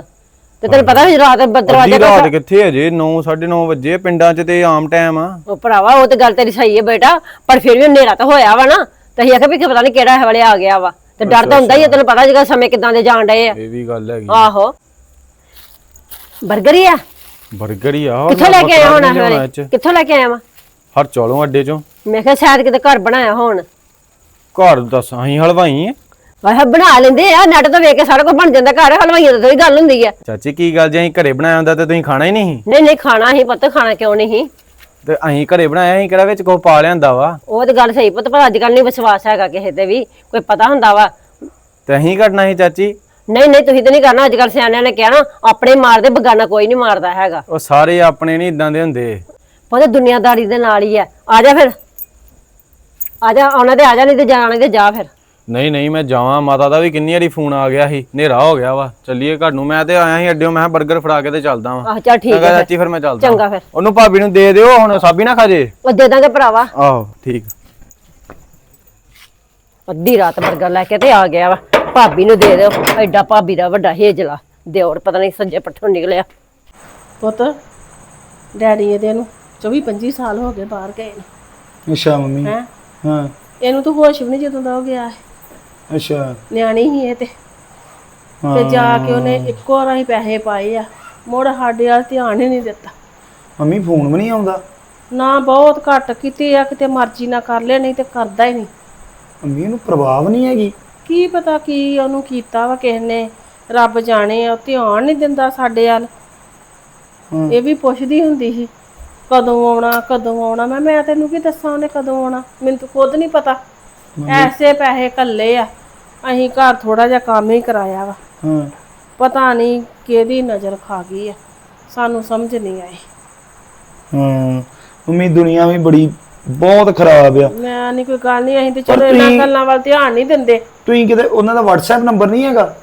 ਤੇ ਤੈਨੂੰ ਪਤਾ ਵੀ ਰਾਤ ਦਰਵਾਜ਼ਾ ਅੱਧੀ ਰਾਤ ਕਿੱਥੇ ਅਜੇ 9 9:30 ਵਜੇ ਪਿੰਡਾਂ 'ਚ ਤੇ ਆਮ ਟਾਈਮ ਆ। ਉਹ ਭਰਾਵਾ ਉਹ ਤੇ ਗੱਲ ਤੇਰੀ ਸਹੀ ਹੈ ਬੇਟਾ ਪਰ ਫਿਰ ਵੀ ਹਨੇਰਾ ਤਾਂ ਹੋਇਆ ਵਾ ਨਾ। ਤੇ ਅਸੀਂ ਆਖਿਆ ਵੀ ਕਿ ਪਤਾ ਨਹੀਂ ਕਿਹੜਾ ਹਵਲੇ ਆ ਗਿਆ ਵਾ। ਤੇ ਡਰ ਤਾਂ ਹੁੰਦਾ ਹੀ ਹੈ ਤੈਨੂੰ ਪਤਾ ਜਿਹੜਾ ਸਮੇਂ ਕਿਦਾਂ ਦੇ ਜਾਣ ਡਏ ਆ। ਇਹ ਵੀ ਗੱਲ ਹੈਗੀ ਆਹੋ। 버ਗਰ ਹੀ ਆ? 버ਗਰ ਹੀ ਆ ਕਿੱਥੋਂ ਲੈ ਕੇ ਆਇਆ ਹੁਣ ਹੁਣ ਹਵਲੇ ਕਿੱਥੋਂ ਲੈ ਕੇ ਆਇਆ ਵਾ? ਹਰ ਚੌਲੋਂ ਅੱਡੇ 'ਚੋਂ। ਮੈਂ ਕਿਹਾ ਸ਼ਾਇਦ ਕਿਤੇ ਘਰ ਬਣਾਇਆ ਹੋਣ। ਘਰ ਦੱਸ ਅਸੀਂ ਹਲਵਾਈ ਆ। ਆਹ ਬਣਾ ਲੈਂਦੇ ਆ ਨੈਟ ਤੋਂ ਵੇਖ ਕੇ ਸਾਰਾ ਕੁਝ ਬਣ ਜਾਂਦਾ ਘਰ ਹਲਵਾਈਆਂ ਦੀ ਥੋੜੀ ਗੱਲ ਹੁੰਦੀ ਆ। ਚਾਚੀ ਕੀ ਗੱਲ ਜੇ ਅਸੀਂ ਘਰੇ ਬਣਾਇਆ ਹੁੰਦਾ ਤੇ ਤੁਸੀਂ ਖਾਣਾ ਹੀ ਨਹੀਂ। ਨਹੀਂ ਨਹੀਂ ਖਾਣਾ ਹੀ ਪਤਾ ਖਾਣਾ ਕਿਉਂ ਨਹੀਂ? ਤੇ ਅਸੀਂ ਘਰੇ ਬਣਾਇਆ ਅਸੀਂ ਕਿਹੜਾ ਵਿੱਚ ਕੋ ਪਾ ਲਿਆਂਦਾ ਵਾ? ਉਹ ਤੇ ਗੱਲ ਸਹੀ ਪੁੱਤ ਪਰ ਅੱਜ ਕੱਲ ਨਹੀਂ ਵਿਸ਼ਵਾਸ ਹੈਗਾ ਕਿਸੇ ਤੇ ਵੀ ਕੋਈ ਪਤਾ ਹੁੰਦਾ ਵਾ। ਤੇ ਅਸੀਂ ਕਰਨਾ ਸੀ ਚਾਚੀ? ਨਹੀਂ ਨਹੀਂ ਤੁਸੀਂ ਤੇ ਨਹੀਂ ਕਰਨਾ ਅੱਜ ਕੱਲ ਸਿਆਣਿਆਂ ਨੇ ਕਿਹਾ ਨਾ ਆਪਣੇ ਮਾਰਦੇ ਬਗਾਨਾ ਕੋਈ ਨਹੀਂ ਮਾਰਦਾ ਹੈਗਾ। ਉਹ ਸਾਰੇ ਆਪਣੇ ਨਹੀਂ ਇਦਾਂ ਦੇ ਹੁੰਦੇ। ਉਹਦੇ ਦੁਨੀਆਦਾਰੀ ਦੇ ਨਾਲ ਹੀ ਆ। ਆ ਜਾ ਫਿਰ। ਆ ਜਾ ਉਹਨਾਂ ਦੇ ਆ ਜਾ ਨਹੀਂ ਤੇ ਜਾਣੇ ਤੇ ਜਾ ਫਿਰ। ਨਹੀਂ ਨਹੀਂ ਮੈਂ ਜਾਵਾਂ। ਮਾਤਾ ਦਾ ਵੀ ਕਿੰਨੀ ਵਾਰੀ ਫੋਨ ਆ ਗਿਆ ਸੀ। ਹਨੇਰਾ ਹੋ ਗਿਆ ਵਾ। ਚੱਲੀਏ ਘਰ ਨੂੰ। ਮੈਂ ਤੇ ਆਇਆ ਸੀ ਅੱਡਿਓ। ਮੈਂ 버ਗਰ ਫੜਾ ਕੇ ਤੇ ਚੱਲਦਾ ਵਾਂ। ਆਹ ਚੱਲ ਠੀਕ ਚੰਗਾ ਹੈ ਚਾਚੀ ਫਿਰ ਮੈਂ ਚੱਲਦਾ ਚੰਗਾ ਫਿਰ। ਉਹਨੂੰ ਭਾਬੀ ਨੂੰ ਦੇ ਦਿਓ। ਹੁਣ ਸਾਬੀ ਨਾ ਖਾ ਜੇ ਉਹ ਦੇ ਦਾਂਗੇ ਭਰਾਵਾ। ਆਹੋ ਠੀਕ। ਅੱਧੀ ਰਾਤ ਬਰਗਰ ਲੈ ਕੇ ਤੇ ਆ ਗਿਆ ਵਾ। ਭਾਬੀ ਨੂੰ ਦੇ ਦਿਓ। ਐਡਾ ਭਾਬੀ ਦਾ ਵੱਡਾ ਹੇਜਲਾ। ਦਿਓਰ ਪਤਾ ਨਹੀਂ ਸੱਜੇ ਪੱਠੋਂ ਨਿਕਲਿਆ। ਪੁੱਤ ਡੈਡੀ ਇਹਦੇ ਨੂੰ 24 25 ਸਾਲ ਹੋ ਗਏ ਬਾਹਰ ਗਏ ਨੇ। ਅੱਛਾ ਮੰਮੀ। ਹੈ? ਹਾਂ। ਇਹਨੂੰ ਤਾਂ ਹੋਸ਼ ਵੀ ਨਹੀਂ ਜਦੋਂ ਦਾ ਹੋ ਗਿਆ ਹੈ। ਅੱਛਾ। ਨਿਆਣੀ ਹੀ ਇਹ ਤੇ। ਤੇ ਜਾ ਕੇ ਉਹਨੇ ਇੱਕੋ ਵਾਰ ਹੀ ਪੈਸੇ ਪਾਏ ਆ। ਮੁੜ ਸਾਡੇ ਵੱਲ ਧਿਆਨ ਹੀ ਨਹੀਂ ਦਿੱਤਾ। ਮੰਮੀ ਫੋਨ ਵੀ ਨਹੀਂ ਆਉਂਦਾ? ਨਾ ਬਹੁਤ ਘੱਟ ਕਿਤੇ ਆ ਕਿਤੇ ਮਰਜ਼ੀ ਨਾ ਕਰ ਲਿਆ ਨਹੀਂ ਤੇ ਕਰਦਾ ਹੀ ਨਹੀਂ। ਮੰਮੀ ਇਹਨੂੰ ਪ੍ਰਭਾਵ ਨਹੀਂ ਹੈਗੀ? ਕੀ ਪਤਾ ਕੀ ਉਹਨੂੰ ਕੀਤਾ ਵਾ ਕਿਸ ਨੇ। ਰੱਬ ਜਾਣੇ ਆ ਉਹ ਧਿਆਨ ਨਹੀਂ ਦਿੰਦਾ ਸਾਡੇ ਵੱਲ। ਹਾਂ। ਇਹ ਵੀ ਪੁੱਛਦੀ ਹੁੰਦੀ ਸੀ ਕਦੋਂ ਆਉਣਾ ਕਦੋਂ ਆਉਣਾ? ਮੈਂ ਮੈਂ ਤੈਨੂੰ ਕੀ ਦੱਸਾਂ ਉਹਨੇ ਕਦੋਂ ਆਉਣਾ? ਮੈਨੂੰ ਤਾਂ ਖੁਦ ਨਹੀਂ ਪਤਾ। ਐਸੇ ਪੈਸੇ ਕੱਲੇ ਆ। ਅਸੀਂ ਘਰ ਥੋੜਾ ਜਿਹਾ ਕੰਮ ਹੀ ਕਰਾਇਆ ਵਾ। ਹਾਂ। ਪਤਾ ਨਹੀਂ ਕਿਹਦੀ ਨਜ਼ਰ ਖਾ ਗਈ ਆ। ਸਾਨੂੰ ਸਮਝ ਨਹੀਂ ਆਈ। ਹਾਂ। ਮੰਮੀ ਦੁਨੀਆ ਵੀ ਬੜੀ ਬਹੁਤ ਖਰਾਬ ਆ। ਮੈਂ ਨਹੀਂ ਕੋਈ ਗੱਲ ਨਹੀਂ ਅਸੀਂ ਤੇ ਚਲੋ ਇਹਨਾਂ ਗੱਲਾਂ ਵੱਲ ਧਿਆਨ ਨਹੀਂ ਦਿੰਦੇ। ਤੁਸੀਂ ਕਿਤੇ ਉਹਨਾਂ ਦਾ WhatsApp ਨੰਬਰ ਨਹੀਂ ਹੈਗਾ?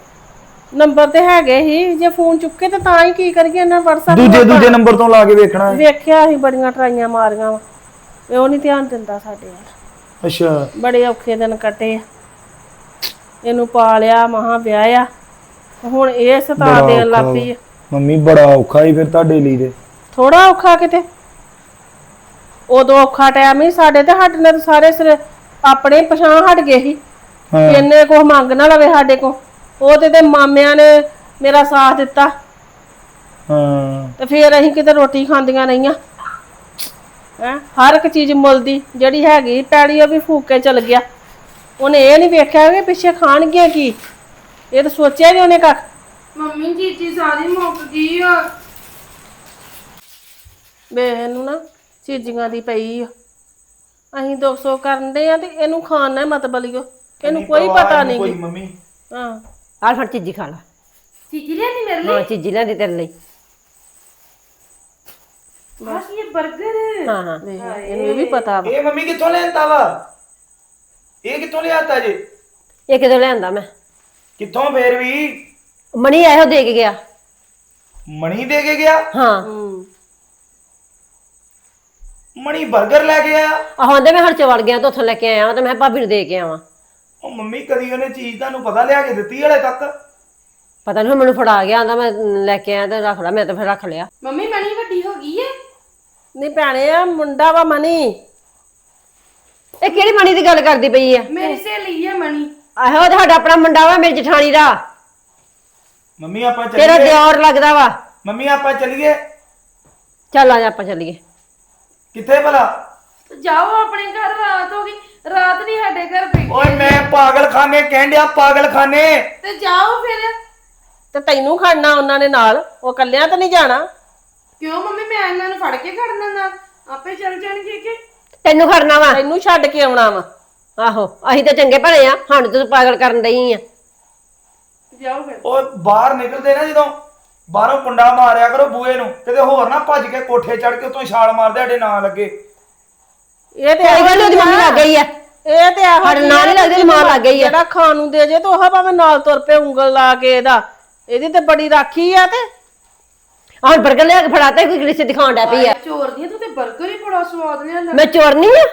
ਨੰਬਰ ਤੇ ਹੈਗੇ ਹੀ ਜੇ ਫੋਨ ਚੁੱਕੇ ਤਾਂ ਤਾਂ ਹੀ ਕੀ ਕਰੀਏ ਇਹਨਾਂ WhatsApp ਦੂਜੇ ਦੂਜੇ ਨੰਬਰ ਤੋਂ ਲਾ ਕੇ ਵੇਖਣਾ ਵੇਖਿਆ ਅਸੀਂ ਬੜੀਆਂ ਟਰਾਈਆਂ ਮਾਰੀਆਂ ਵਾ। ਉਹ ਨਹੀਂ ਧਿਆਨ ਦਿੰਦਾ ਸਾਡੇ ਵੱਲ। ਅੱਛਾ। ਬੜੇ ਔਖੇ ਦਿਨ ਕੱਟੇ ਆ। ਇਹਨੂੰ ਪਾਲਿਆ ਮਹਾ ਵਿਆਹਿਆ ਹੁਣ ਇਹ ਸਤਾ ਬੜਾ ਦੇਣ ਔਖਾ ਲੱਗ ਪਈ ਆ। ਮੰਮੀ ਬੜਾ ਔਖਾ ਹੀ ਫਿਰ ਤੁਹਾਡੇ ਲਈ ਤੇ। ਥੋੜਾ ਔਖਾ ਕਿਤੇ? ਉਦੋਂ ਔਖਾ ਟਾਈਮ ਹੀ ਸਾਡੇ ਤੇ ਸਾਡੇ ਨਾਲ ਤਾਂ ਸਾਰੇ ਸਿਰ ਆਪਣੇ ਪਛਾਣ ਹਟ ਗਏ ਸੀ। ਹਾਂ। ਇੰਨੇ ਕੋ ਮੰਗ ਨਾ ਲਵੇ ਸਾਡੇ ਕੋ ਉਹ ਤੇ ਤੇ ਮਾਮਿਆਂ ਨੇ ਮੇਰਾ ਸਾਥ ਦਿੱਤਾ। ਹਾਂ। ਤੇ ਫਿਰ ਅਸੀਂ ਕਿਤੇ ਰੋਟੀ ਖਾਂਦੀਆਂ ਰਹੀਆਂ। ਹੈ? ਹਰ ਇੱਕ ਚੀਜ਼ ਮੁੱਲ ਦੀ ਜਿਹੜੀ ਹੈਗੀ ਪੈੜੀ ਉਹ ਵੀ ਫੂਕ ਕੇ ਚਲ ਗਿਆ। ਉਹਨੇ ਇਹ ਨਹੀਂ ਵੇਖਿਆ ਕਿ ਪਿੱਛੇ ਖਾਣਗੀਆਂ ਕੀ? ਇਹ ਤਾਂ ਸੋਚਿਆ ਨਹੀਂ ਉਹਨੇ ਕੱਖ। ਮੰਮੀ ਚੀਚੀ ਸਾਰੀ ਮੁੱਕ ਗਈ ਆ। ਵੇ ਇਹਨੂੰ ਨਾ ਚੀਜ਼ੀਆਂ ਦੀ ਪਈ ਆ। ਅਸੀਂ 200 ਕਰਨ ਦੇ ਆ ਤੇ ਇਹਨੂੰ ਖਾਣ ਨਾ ਮਤਲਬ ਲਿਓ ਇਹਨੂੰ ਕੋਈ ਪਤਾ ਨਹੀਂ ਕੋਈ ਮੰਮੀ। ਹਾਂ। ਆਹ ਫੜ ਚੀਜੀ ਖਾ ਲਾ। ਚੀਚੀ ਲਿਆਂਦੀ ਮੇਰੇ ਹਾਂ ਚੀਜੀ ਲੈਂਦੀ ਤੇਰੇ ਲਈ। ਲਈ ਬਸ ਇਹ 버ਗਰ ਹਾਂ ਹਾਂ। ਵੇ, ਇਹਨੂੰ ਇਹ ਵੀ ਪਤਾ ਵਾ। ਇਹ ਮੰਮੀ ਕਿੱਥੋਂ ਲੈਂਦਾ ਵਾ? ਇਹ ਕਿੱਥੋਂ ਲਿਆਤਾ ਜੇ? ਇਹ ਕਿਦੋਂ ਲਿਆਂਦਾ ਮੈਂ? ਕਿੱਥੋਂ ਫੇਰ ਵੀ? ਮਣੀ ਆਇਓ ਦੇ ਕੇ ਗਿਆ। ਮਣੀ ਦੇ ਕੇ ਗਿਆ? ਹਾਂ। ਹੂੰ ਮਣੀ 버ਗਰ ਲੈ ਕੇ ਆਇਆ? ਆਹ ਆਂਦੇ ਮੈਂ ਹਰਚ ਵੜ ਗਿਆ ਤਾਂ ਉੱਥੋਂ ਲੈ ਕੇ ਆਇਆ ਵਾਂ ਤੇ ਮੈਂ ਭਾਬੀ ਨੂੰ ਦੇ ਕੇ ਆਵਾਂ। ਉਹ ਮੰਮੀ ਕਦੀ ਉਹਨੇ ਚੀਜ਼ ਤੁਹਾਨੂੰ ਪਤਾ ਲਿਆ ਕੇ ਦਿੱਤੀ ਹਲੇ ਤੱਕ? ਪਤਾ ਨਹੀਂ ਮੈਨੂੰ ਫੜਾ ਗਿਆ ਆਂਦਾ ਮੈਂ ਲੈ ਕੇ ਆਇਆ ਤੇ ਰੱਖ ਲਿਆ ਮੈਂ ਤਾਂ ਫਿਰ ਰੱਖ ਲਿਆ। ਮੰਮੀ ਮਣੀ ਵੱਡੀ ਹੋ ਗਈ ਏ ਨਹੀਂ ਭੈਣੇ ਆ ਮੁੰਡਾ ਵਾ ਮਨੀ। ਇਹ ਕਿਹੜੀ ਮਣੀ ਦੀ ਗੱਲ ਕਰਦੀ ਪਈ ਆ? ਮੇਰੀ ਸਹੇਲੀ ਆ ਮਣੀ ਆਹੋ ਤੇ ਸਾਡਾ ਆਪਣਾ ਮੁੰਡਾ ਵਾ ਮੇਰੀ ਜਠਾਣੀ ਦਾ। ਮੰਮੀ ਆਪਾਂ ਤੇਰਾ ਚੱਲੀਏ ਦਿਓਰ ਲੱਗਦਾ ਵਾ। ਮੰਮੀ ਆਪਾਂ ਚੱਲੀਏ। ਚੱਲ ਆ ਜਾ ਆਪਾਂ ਚੱਲੀਏ। ਕਿੱਥੇ ਭਲਾ? ਜਾਓ ਆਪਣੇ ਘਰ ਰਾਤ ਹੋ ਗਈ। ਰਾਤ ਨਹੀਂ ਸਾਡੇ ਘਰ ਪਈ ਓਏ ਮੈਂ ਪਾਗਲਖਾਨੇ ਕਹਿੰਦਿਆ ਪਾਗਲਖਾਨੇ। ਤੇ ਜਾਓ ਫਿਰ। ਤੇ ਤੈਨੂੰ ਖੜਨਾ ਉਹਨਾਂ ਨੇ ਨਾਲ ਉਹ ਕੱਲਿਆਂ ਤਾਂ ਨਹੀਂ ਜਾਣਾ। ਕਿਉਂ ਮੰਮੀ ਮੈਂ ਇਹਨਾਂ ਨੂੰ ਫੜ ਕੇ ਖੜਨਾ ਨਾਲ ਆਪੇ ਚੱਲ ਜਾਣਗੇ ਕਿ? ਤੈਨੂੰ ਖੜਨਾ ਵਾ? ਤੈਨੂੰ ਛੱਡ ਕੇ ਆਉਣਾ ਵਾ। ਆਹੋ ਅਸੀਂ ਤਾਂ ਚੰਗੇ ਭਲੇ ਆ ਸਾਨੂੰ ਤੂੰ ਪਾਗਲ ਕਰਨ ਡਈ ਆ। ਜਾਓ ਫਿਰ। ਓਏ ਬਾਹਰ ਨਿਕਲਦੇ ਨਾ ਜਦੋਂ। ਬਾਹਰੋਂ ਕੁੰਡਾ ਮਾਰਿਆ ਕਰੋ ਬੂਏ ਨੂੰ। ਕਿਤੇ ਹੋਰ ਨਾ ਭੱਜ ਕੇ ਕੋਠੇ ਚੜ ਕੇ ਉਤੋਂ ਛਾਲ ਮਾਰਦੇ ਸਾਡੇ ਨਾਂ ਲੱਗੇ। ਇਹ ਤੇ ਕੋਈ ਗੱਲ ਨੀ, ਉਹਦੀ ਮੰਮੀ ਲੱਗ ਗਈ ਆ। ਇਹ ਤੇ ਇਹੋ ਸਾਡੇ ਜਿਹੀ ਨਾਲ ਹੀ ਆ ਲੱਗਦੀ, ਮਾਂ ਲੱਗ ਗਈ ਆ। ਜਿਹੜਾ ਖਾਣ ਨੂੰ ਦੇ ਜੇ ਤੇ ਉਹ ਭਾਵੇਂ ਨਾਲ ਤੁਰ ਪਏ ਉਂਗਲ ਲਾ ਕੇ ਇਹਦਾ। ਇਹਦੀ ਤੇ ਬੜੀ ਰਾਖੀ ਆ ਤੇ। ਹੁਣ ਬਰਗਰ ਲਿਆ ਕੇ ਫੜਾਤਾ ਕੋਈ ਗ੍ਰਿਸ਼ੀ ਦਿਖਾਉਣ ਡੈ ਪਈ ਆ। ਚੋਰ ਦੀ ਤੂੰ ਤੇ 버ਗਰ ਹੀ ਬੜਾ ਸਵਾਦ ਲਿਆਂਦਾ। ਮੈਂ ਚੋਰ ਨਹੀਂ ਆ।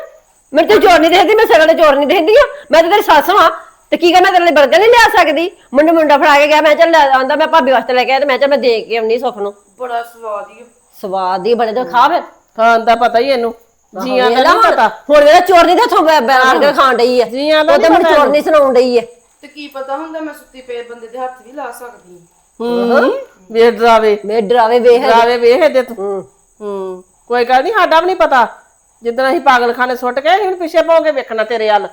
ਮੈਂ ਤੂੰ ਚੋਰ ਨਹੀਂ ਦੇਖਦੀ ਮੈਂ ਸਗਲੇ ਚੋਰ ਨਹੀਂ ਦੇਖਦੀ ਆ। ਮੈਂ ਤਾਂ ਤੇਰੀ ਸੱਸ ਵਾਂ। ਤੇ ਕੀ ਕਰ ਮੈਂ ਤੇਰੇ ਲਈ ਬਰਗਰ ਨਹੀਂ ਲਿਆ ਸਕਦੀ? ਮੁੰਡਾ ਮੁੰਡਾ ਫੜਾ ਕੇ ਗਿਆ ਮੈਂ ਚੱਲ ਆਂਦਾ ਮੈਂ ਭਾਬੀ ਵਾਸਤੇ ਲੈ ਕੇ ਆਇਆ ਤੇ ਮੈਂ ਚੱਲ ਮੈਂ ਦੇ ਕੇ ਆਉਣੀ ਸੁੱਖ ਨੂੰ। ਬੜਾ ਸਵਾਦ ਹੀ ਸਵਾਦ ਹੀ ਬੜੇ ਤੇ ਖਾ ਫਿਰ। ਖਾਣ ਦਾ ਪਤਾ ਹੀ ਇਹਨੂੰ। ਜੀਆਂ ਦਾ ਲਾ ਨਹੀਂ ਹੁਣ- ਪਤਾ। ਹੁਣ ਮੇਰਾ ਚੋਰ ਨਹੀਂ ਤੇ ਬੈ- ਬਰਗਰ ਖਾਣ ਡਈ ਆ। ਜੀਆਂ ਦਾ ਉਹ ਤਾਂ ਨੀ ਮੈਨੂੰ ਪਤਾ ਚੋਰ ਨਹੀਂ ਸੁਣਾਉਣ ਡਈ ਆ। ਤੇ ਕੀ ਪਤਾ ਹੁੰਦਾ ਮੈਂ ਸੁੱਤੀ ਪਏ ਬੰਦੇ ਦੇ ਹੱਥ ਵੀ ਲਾ ਸਕਦੀ ਹਾਂ। ਹੂੰ। ਵੇ ਡਰਾਵੇ। ਮੇਰੇ ਡਰਾਵੇ ਵੇਖ ਡਰਾਵੇ ਵੇਖ ਦੇ ਤੂੰ। ਹੂੰ। ਹੂੰ ਕੋਈ ਗੱਲ ਨਹੀਂ ਸਾਡਾ ਵੀ ਨਹੀਂ ਪਤਾ। ਜਿੱਦਣ ਅਸੀਂ ਪਾਗਲਖਾਨੇ ਸੁੱਟ ਗਏ ਅਸੀਂ ਹੁਣ ਪਿੱਛੇ ਪਾਉ ਕੇ ਵੇਖਣਾ ਤੇਰੇ ਵੱਲ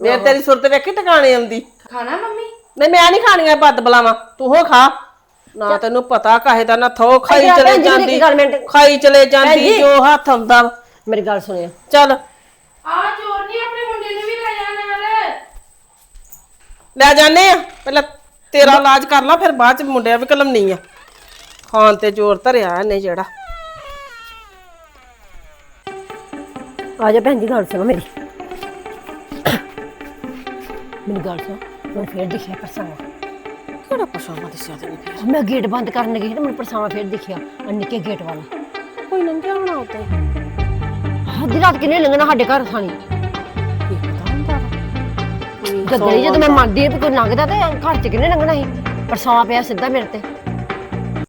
ਮੇਰੇ ਤੇਰੀ ਸੁਰਤ ਵੇਖੀ ਟਿਕਾਣੇ ਆਉਂਦੀ। ਖਾਣਾ ਮੰਮੀ? ਨਹੀਂ ਮੈਂ ਨਹੀਂ ਖਾਣੀਆਂ ਬੱਦ ਬਲਾਵਾਂ। ਤੂੰ ਹੋ ਖਾ। ਨਾ ਤੈਨੂੰ ਪਤਾ ਕਾਹੇ ਦਾ ਨਾ ਥੋ ਖਾਈ ਚਲੇ ਜਾਂਦੀ। ਖਾਈ ਚਲੇ ਜਾਂਦੀ ਜੀ। ਹੱਥ ਆਉਂਦਾ। ਮੇਰੀ ਗੱਲ ਸੁਣਿਓ। ਚੱਲ। ਆ ਚੋਰ ਨਹੀਂ ਆਪਣੇ ਮੁੰਡੇ ਨੂੰ ਵੀ ਲੈ ਜਾ ਨਾਲ। ਲੈ ਜਾਣੇ ਆ। ਪਹਿਲਾਂ ਤੇਰਾ ਇਲਾਜ ਕਰ ਲਾ ਫਿਰ ਬਾਅਦ ਚ ਮੁੰਡਿਆਂ ਵੀ ਕਲਮਨੀ ਆ। ਖਾਣ ਤੇ ਜ਼ੋਰ ਧਰਿਆ ਇਹਨੇ ਜਿਹੜਾ। ਆ ਜਾ ਭੈਣ ਜੀ ਗੱਲ ਸੁਣੋ ਮੇਰੀ। ਮੇਰੀ ਗੱਲ ਸੁਣ ਮੈਂ ਫੇਰ ਦਿਖਿਆ ਪਰਸਾਵਾ। ਕਿਹੜਾ ਪਸ਼ਾਵਾ ਦਿਸਿਆ ਤੈਨੂੰ ਮੈਂ ਗੇਟ ਬੰਦ ਕਰਨ ਗਈ ਤੇ ਮੈਨੂੰ ਪਰਸਾਵਾ ਫੇਰ ਦਿਖਿਆ ਆ ਨਿੱਕੇ ਗੇਟ ਵਾਲਾ। ਕੋਈ ਨੰਗਿਆ ਹੋਣਾ ਉੱਤੇ? ਅੱਧੀ ਰਾਤ ਕਿਨੇ ਲੰਘਣਾ ਸਾਡੇ ਘਰ ਥਾਣੀ। ਗੱਦੜੀ ਜਦੋਂ ਮੈਂ ਮੰਨਦੀ ਆ ਵੀ ਕੋਈ ਲੰਘਦਾ ਤੇ ਘਰ ਚ ਕਿਹਨੇ ਲੰਘਣਾ ਸੀ? ਪਰਸਾਵਾ ਪਿਆ ਸਿੱਧਾ ਮੇਰੇ ਤੇ।